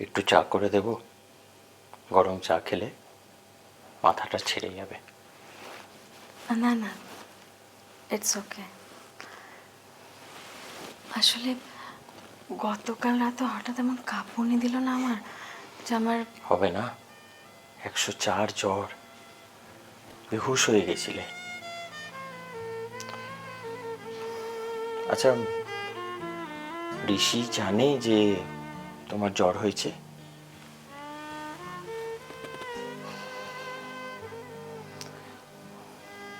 একটু চা করে দেব। গরম চা খেলে মাথাটা ছেড়ে যাবে। না না ইটস ওকে আসলে গতকাল রাতে হঠাৎ এমন কাঁপুনি দিল না আমার যে আমার হবে না। একশো চার জ্বর। বেহুশ হয়ে গেছিলে। আচ্ছা ঋষি জানে যে তোমার জ্বর হয়েছে?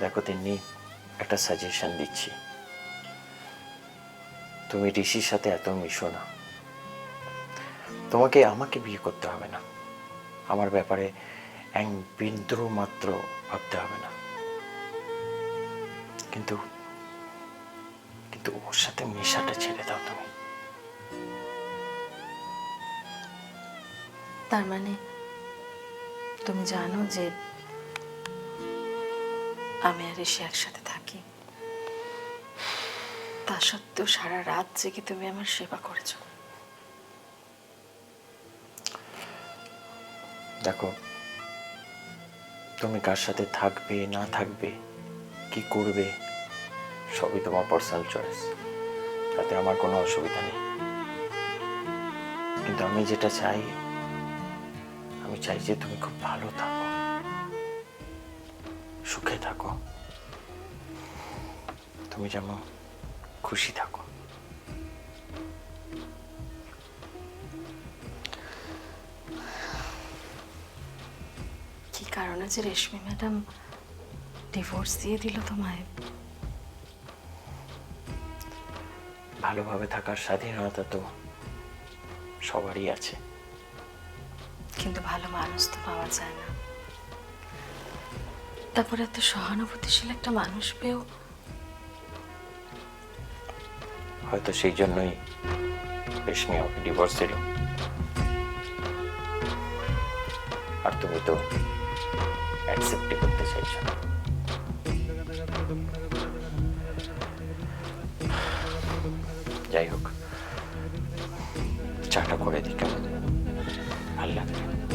দেখো তিনি একটা সাজেশন দিচ্ছি। তুমি ঋষির সাথে এত মিশো না। তোমাকে আমাকে বিয়ে করতে হবে না। আমার ব্যাপারে এক বিন্দু মাত্র ভাবতে হবে না। কিন্তু কিন্তু ওর সাথে মেশাটা ছেড়ে দাও তুমি। তার মানে তুমি জানো যে আমি আর এসে একসাথে থাকি। তা সত্ত্বেও সারা রাত জেগে তুমি আমার সেবা করেছ। দেখো, তুমি কার সাথে থাকবে, না থাকবে, কি করবে, সবই তোমার পার্সোনাল চয়েস তাতে আমার কোনো অসুবিধা নেই। কিন্তু আমি যেটা চাই আমি চাই যে তুমি খুব ভালো থাকো। সুখে থাকো। তুমি যেমন খুশি থাকো। কি কারণে যে রেশমি ম্যাডাম ডিভোর্স দিয়ে দিল তোমায়? ভালোভাবে থাকার স্বাধীনতা তো সবারই আছে। কিন্তু ভালো মানুষ তো পাওয়া যায় না। তারপর এত সহানুভূতিশীল একটা মানুষ পেয়েও হয়তো সেই জন্যই রেশমি আমাকে ডিভোর্স দিল। আর তুমি তো অ্যাকসেপ্টই করতে চাইছো যাই হোক, চাটা করে দিই কেমন? Al ladrón.